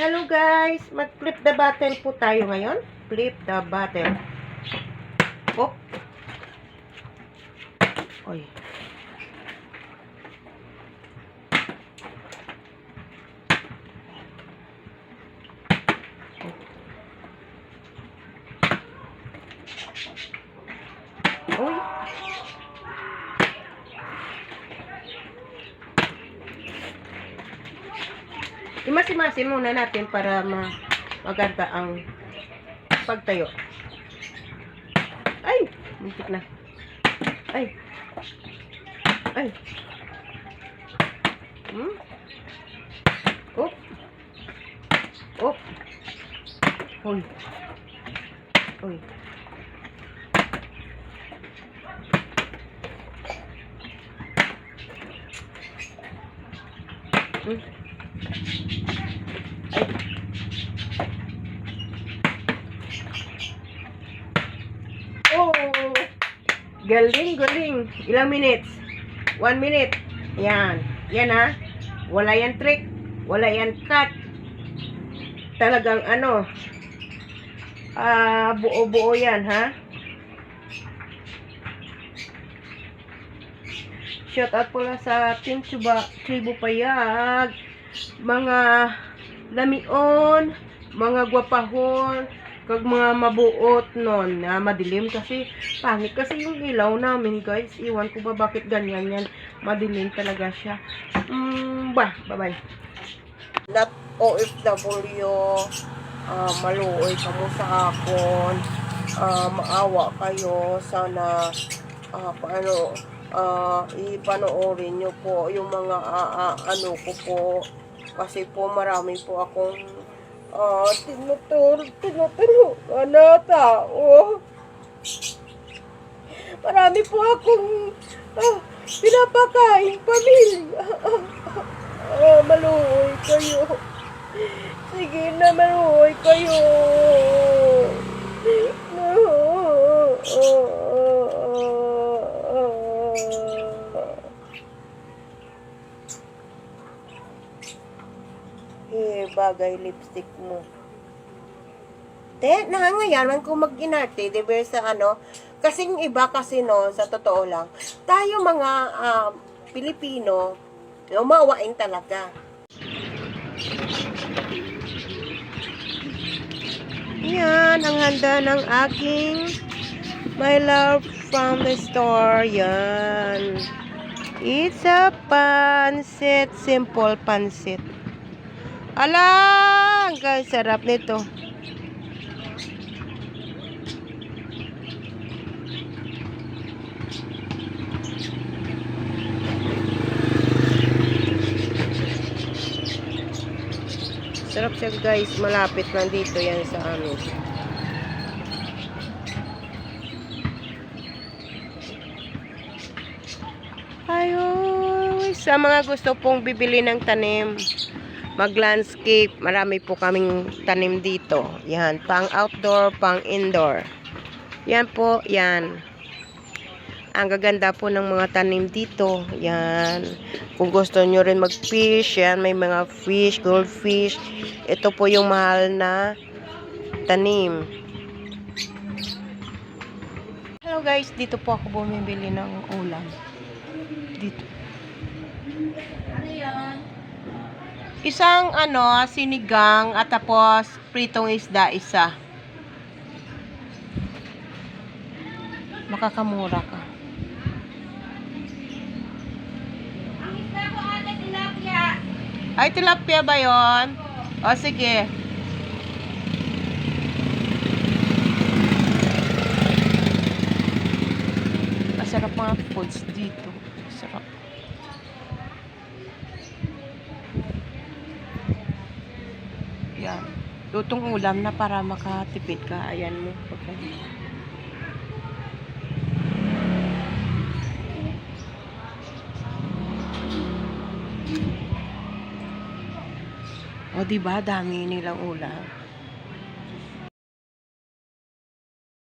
Hello guys, mag-flip the bottle po tayo ngayon. Flip the bottle. Oh. Oy. Imasi-masi muna natin para ma maganda ang pagtayo. Ay! Muntik na. Ay! Ay! Hmm? Op! Op! Hoy! Hoy! Hmm? Galing, galing. Ilang minutes? One minute. Yan. Yan ha. Wala yan trick. Wala yan cut. Talagang ano. Ah, buo-buo yan ha. Shout out pala sa Team Chuba, Tribu Payag, mga lamion, mga gwapahon, kag mga mabuot nun na madilim kasi pangit kasi yung ilaw namin guys. Iwan ko ba bakit ganyan yan. Madilim talaga siya. Mm, ba, bye-bye. Not OFW, uh, maluoy ka mo sa akon, Ah, maawa kayo, sana ah, paano, ah, ipanoorin nyo po yung mga ah, ah, ano ko po. Kasi po marami po akong ah, tinutur, tinuturo na tao. Marami po akong ah, pinapakain pamilya. Ah, maluoy kayo. Sige na, maluoy kayo. Bagay lipstick mo. Te, nangangayaman kung mag-inarte, di ba, sa ano, kasing iba kasi no, sa totoo lang, tayo mga ah, Pilipino, umawain talaga. Yan, ang handa ng aking my love from the store. Yan. It's a pansit. Simple pansit. Ala! Guys, sarap nito. Sarap siya guys. Malapit lang dito yan sa amin. Ayun. Sa mga gusto pong bibili ng tanim, mag-landscape, marami po kaming tanim dito. Yan, pang outdoor, pang indoor. Yan po, yan. Ang gaganda po ng mga tanim dito. Yan. Kung gusto nyo rin mag-fish, yan, may mga fish, goldfish. Ito po yung mahal na tanim. Hello guys, dito po ako bumibili ng ulam. Dito. Isang ano, sinigang at tapos pritong isda isa. Makakamura ka. Ay, tilapia ba yon? O, sige. Masarap mga foods dito. Sarap. Yan. Lutong ulam na para makatipid ka. Ayan mo. Okay. O, diba? Dami nilang ulam.